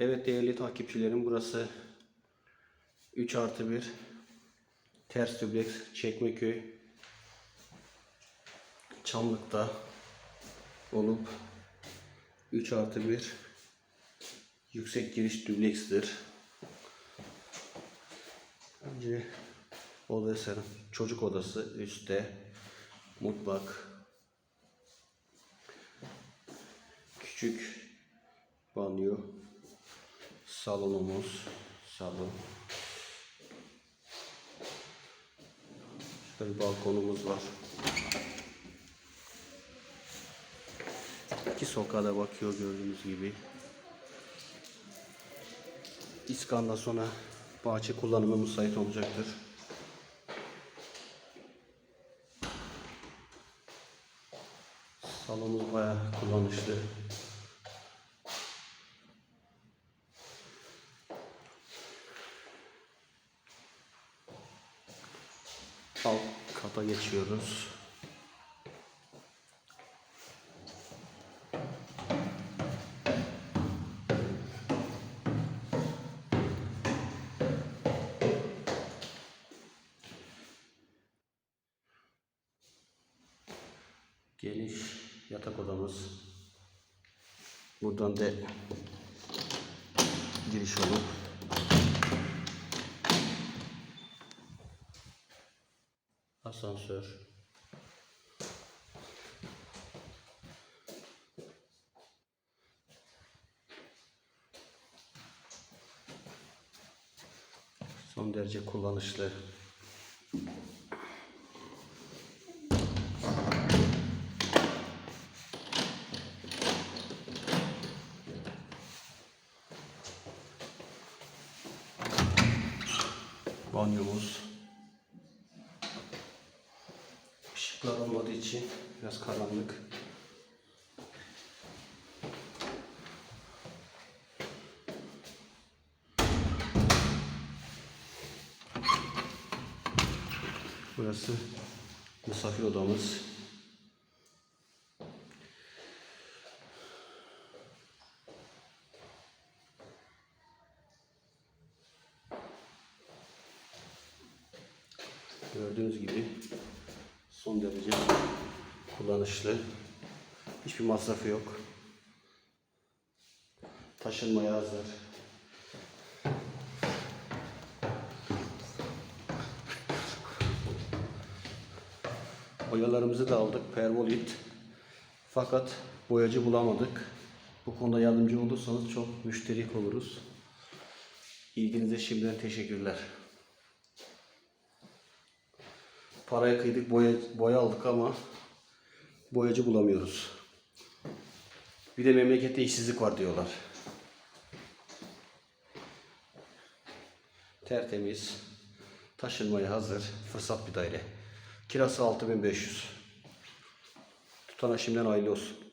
Evet değerli takipçilerim burası 3 artı 1 ters dubleks Çekmeköy Çamlık'ta olup 3 artı 1 yüksek giriş dublekstir. Önce oda eserim. Çocuk odası üstte mutfak küçük banyo salonumuz salon şöyle bir balkonumuz var iki sokağa da bakıyor gördüğünüz gibi İskan'dan sonra bahçe kullanımı müsait olacaktır. Salonumuz bayağı kullanışlı. Kata geçiyoruz. Geniş yatak odamız. Buradan da giriş olup asansör. Son derece kullanışlı. Banyomuz. Işıklar olmadığı için biraz karanlık. Burası misafir odamız. Gördüğünüz gibi son derece kullanışlı. Hiçbir masrafı yok. Taşınmaya hazır. Boyalarımızı da aldık. Pervolit. Fakat boyacı bulamadık. Bu konuda yardımcı olursanız çok müşterik oluruz. İlginize şimdiden teşekkürler. Paraya kıydık, boya, boya aldık ama boyacı bulamıyoruz. Bir de memlekette işsizlik var diyorlar. Tertemiz, taşınmaya hazır, fırsat bir daire. Kirası 6500. Tutana şimdiden hayırlı olsun.